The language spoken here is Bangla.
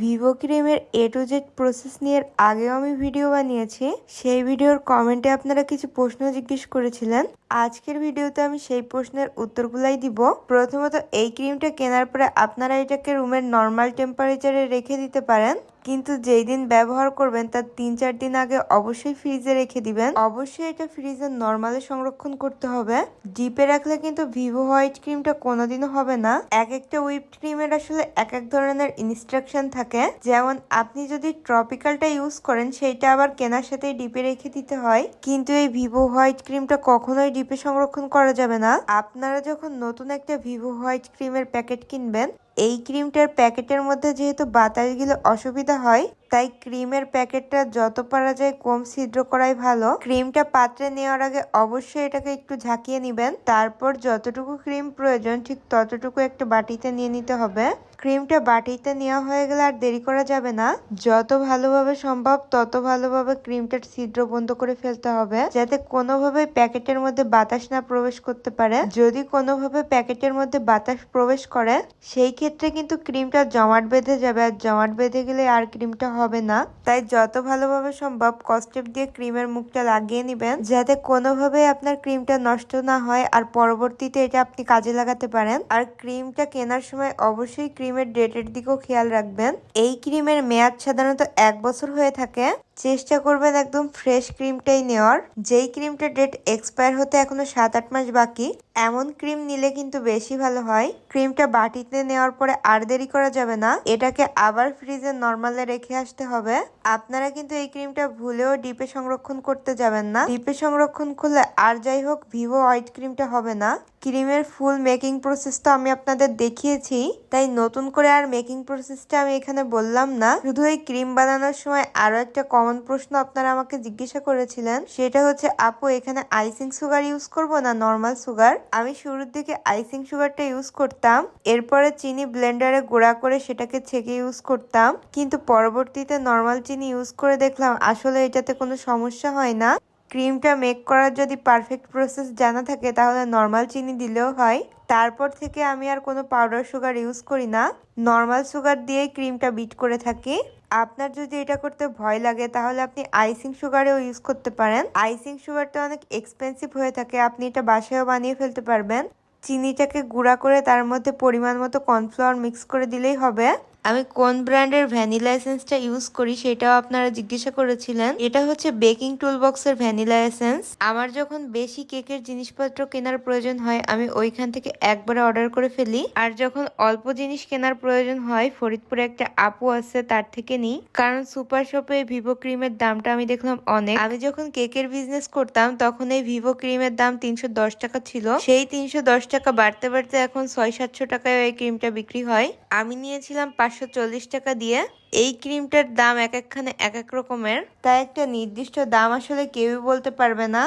ভিভো ক্রিমের এ টু জেড প্রসেস নিয়ে আগেও আমি ভিডিও বানিয়েছি। সেই ভিডিওর কমেন্টে আপনারা কিছু প্রশ্ন জিজ্ঞেস করেছিলেন। আজকের ভিডিওতে আমি সেই প্রশ্নের উত্তরগুলাই দিব। প্রথমত, এই ক্রিমটা কেনার পরে আপনারা এটাকে রুমের নর্মাল টেম্পারেচারে রেখে দিতে পারেন। কিন্তু যেই দিন ব্যবহার করবেন, তার তিন চার দিন আগে অবশ্যই ফ্রিজে রেখে দিবেন। অবশ্যই এটা ফ্রিজে নর্মালে সংরক্ষণ করতে হবে। ডিপে রাখলে কিন্তু ভিভো হোয়াইট ক্রিমটা কোনোদিনও হবে না। এক একটা হুইপড ক্রিমের আসলে এক এক ধরনের ইনস্ট্রাকশন থাকে। যেমন, আপনি যদি ট্রপিক্যালটা ইউজ করেন, সেইটা আবার কেনার সাথে ডিপে রেখে দিতে হয়। কিন্তু এই ভিভো হোয়াইট ক্রিমটা কখনোই ডিপে সংরক্ষণ করা যাবে না। আপনারা যখন নতুন একটা ভিভো হোয়াইট ক্রিমের প্যাকেট কিনবেন এই ক্রিমটার প্যাকেটের মধ্যে যেহেতু বাতাস গেলে অসুবিধা হয় তাই ক্রিমের প্যাকেটটা যত পারা যায় কম ছিদ্র করাই ভালো। ক্রিমটা পাত্রে নেওয়ার আগে অবশ্যই এটাকে একটু ঝাঁকিয়ে নেবেন। তারপর যতটুকু ক্রিম প্রয়োজন, ঠিক ততটুকু একটা বাটিতে নিয়ে নিতে হবে। ক্রিমটা বাটিতে নেওয়া হয়ে গেলে আর দেরি করা যাবে না। যত ভালোভাবে সম্ভব তত ভালোভাবে ক্রিমটার ছিদ্র বন্ধ করে ফেলতে হবে, যাতে কোনোভাবে প্যাকেটের মধ্যে বাতাস না প্রবেশ করতে পারে। যদি কোনোভাবে প্যাকেটের মধ্যে বাতাস প্রবেশ করে, সেই ক্ষেত্রে কিন্তু ক্রিমটা জমাট বেঁধে যাবে। আর জমাট বেঁধে গেলে আর ক্রিমটা হবে না। তাই যত ভালোভাবে সম্ভব কস্টেপ দিয়ে ক্রিমের মুখটা লাগিয়ে নেবেন, যাতে কোনোভাবে আপনার ক্রিমটা নষ্ট না হয় আর পরবর্তীতে এটা আপনি কাজে লাগাতে পারেন। আর ক্রিমটা কেনার সময় অবশ্যই ক্রিমের ডেটের দিকেও খেয়াল রাখবেন। এই ক্রিমের মেয়াদ সাধারণত এক বছর হয়ে থাকে। চেষ্টা করবেন একদম ফ্রেশ ক্রিমটাই নেওয়ার। যেই ক্রিমটা ডেট এক্সপায়ার হতে এখনও সাত আট মাস বাকি, এমন ক্রিম নিলে কিন্তু বেশি ভালো হয়। ক্রিমটা বাটিতে নেওয়ার পরে আর দেরি করা যাবে না। এটাকে আবার ফ্রিজে নর্মালে রেখে আসতে হবে। আপনারা কিন্তু এই ক্রিমটা ভুলেও ডিপে সংরক্ষণ করতে যাবেন না। ডিপে সংরক্ষণ করলে আর যাই হোক ভিভো হোয়াইট ক্রিমটা হবে না। ক্রিমের ফুল মেকিং প্রসেস তো আমি আপনাদের দেখিয়েছি, তাই নতুন করে আর মেকিং প্রসেসটা আমি এখানে বললাম না। শুধু এই ক্রিম বানানোর সময় আরও একটা কমন প্রশ্ন আপনারা আমাকে জিজ্ঞাসা করেছিলেন, সেটা হচ্ছে, আপু, এখানে আইসিং সুগার ইউজ করব না নর্মাল সুগার? আমি শুরুর দিকে আইসিং সুগারটা ইউজ করতাম, এরপরে চিনি ব্লেন্ডারে গুঁড়া করে সেটাকে ছেঁকে ইউজ করতাম, কিন্তু পরবর্তীতে নর্মাল চিনি ইউজ করে দেখলাম, আসলে এটাতে কোনো সমস্যা হয় না। ক্রিমটা মেক করার যদি পারফেক্ট প্রসেস জানা থাকে, তাহলে নর্মাল চিনি দিলেও হয়। তারপর থেকে আমি আর কোনো পাউডার সুগার ইউজ করি না। নর্মাল সুগার দিয়েই ক্রিমটা বিট করে থাকি। আপনার যদি এটা করতে ভয় লাগে, তাহলে আপনি আইসিং সুগারেও ইউজ করতে পারেন। আইসিং সুগারটা অনেক এক্সপেন্সিভ হয়ে থাকে, আপনি এটা বাসায়ও বানিয়ে ফেলতে পারবেন। চিনিটাকে গুঁড়া করে তার মধ্যে পরিমাণ মতো কর্নফ্লাওয়ার মিক্স করে দিলেই হবে। আমি কোন ব্র্যান্ডের ভ্যানিলা এসেন্সটা ইউজ করি সেটাও আপনারা জিজ্ঞাসা করেছিলেন। এটা হচ্ছে বেকিং টুল বক্সের ভ্যানিলা এসেন্স। আমার যখন বেশি কেকের জিনিসপত্র কেনার প্রয়োজন হয়, আমি ওইখান থেকে একবারে অর্ডার করে ফেলি। আর যখন অল্প জিনিস কেনার প্রয়োজন হয়, ফরিদপুরে একটা আপু আছে, তার থেকে নিই। কারণ সুপার শপে ভিভো ক্রিমের দামটা আমি দেখলাম অনেক। আমি যখন কেকের বিজনেস করতাম, তখন এই ভিভো ক্রিমের দাম তিনশো দশ টাকা ছিল। সেই তিনশো দশ টাকা বাড়তে বাড়তে এখন ছয় সাতশো টাকায় এই ক্রিমটা বিক্রি হয়। আমি নিয়েছিলাম চল্লিশ টাকা দিয়ে এই ক্রিমটার দাম এক একখানে এক এক রকমের। তাই একটা নির্দিষ্ট দাম আসলে কেউই বলতে পারবে না।